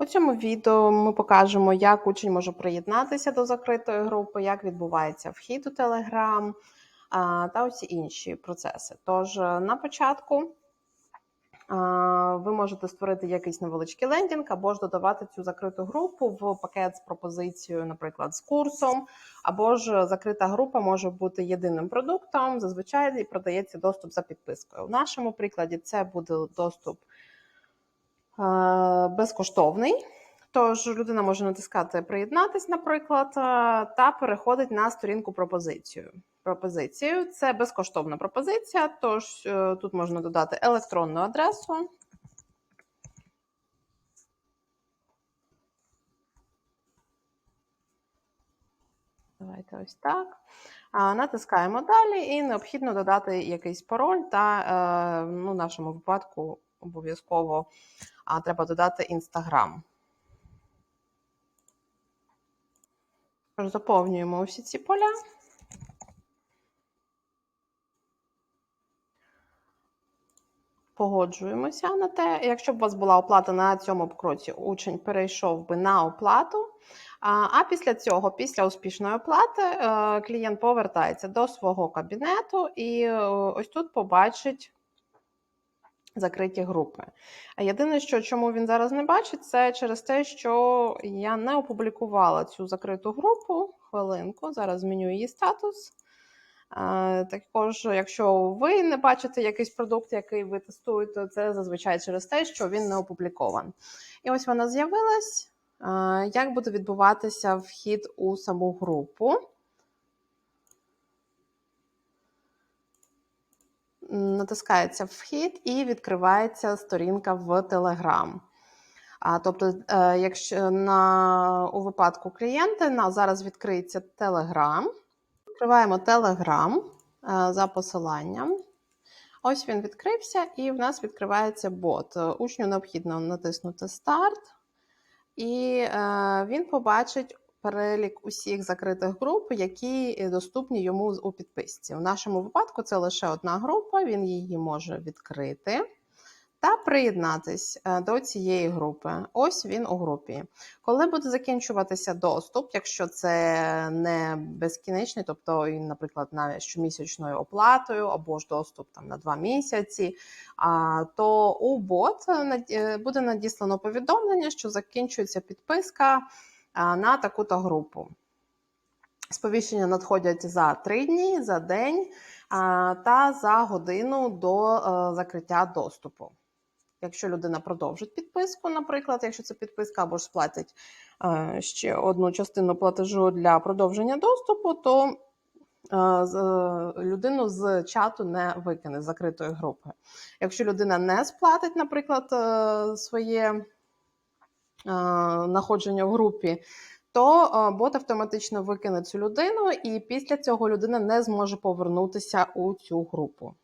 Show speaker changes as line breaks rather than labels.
У цьому відео ми покажемо, як учень може приєднатися до закритої групи, як відбувається вхід у Telegram та усі інші процеси. Тож е, на початку ви можете створити якийсь невеличкий лендінг або ж додавати цю закриту групу в пакет з пропозицією, наприклад, з курсом, або ж закрита група може бути єдиним продуктом. Зазвичай продається доступ за підпискою. В нашому прикладі це буде доступ безкоштовний. Тож людина може натискати приєднатись, наприклад, е, та переходить на сторінку пропозицію. Пропозицію це безкоштовна пропозиція, тож е, тут можна додати електронну адресу. Давайте ось так. Натискаємо далі, і необхідно додати якийсь пароль, та е, ну, в нашому випадку обов'язково а, треба додати. Тож Заповнюємо усі ці поля. Погоджуємося на те. Якщо б у вас була оплата на цьому кроці, учень перейшов би на оплату. А а після цього, після успішної оплати, е, клієнт повертається до свого кабінету і е, ось тут побачить закриті групи. А єдине, що чому він зараз не бачить, це через те, що я не опублікувала цю закриту групу. Хвилинку, зараз зміню її статус. Також, якщо ви не бачите якийсь продукт, який ви тестуєте, це зазвичай через те, що він не опублікований. І ось вона з'явилась. Як буде відбуватися вхід у саму групу? Натискається вхід і відкривається сторінка в Telegram. А, тобто, е, якщо на, у випадку клієнта на, зараз відкриється Telegram, відкриваємо Telegram е, за посиланням. Ось він відкрився, і в нас відкривається бот. Учню необхідно натиснути Старт, і е, він побачить перелік усіх закритих груп, які доступні йому у підписці. В нашому випадку це лише одна група, він її може відкрити та приєднатись е, до цієї групи. Ось він у групі. Коли буде закінчуватися доступ, якщо це не безкінечний, тобто, наприклад, навіть щомісячною оплатою або ж доступ там на два місяці, то у бот е, буде надіслано повідомлення, що закінчується підписка на таку-то групу. Сповіщення надходять за три дні, за день та за годину до е, закриття доступу. Якщо людина продовжить підписку, наприклад, якщо це підписка або ж сплатить е, ще одну частину платежу для продовження доступу, то е, людину з чату не викине з закритої групи. Якщо людина не сплатить, наприклад, своє знаходження в групі, то бот автоматично викине цю людину, і після цього людина не зможе повернутися у цю групу.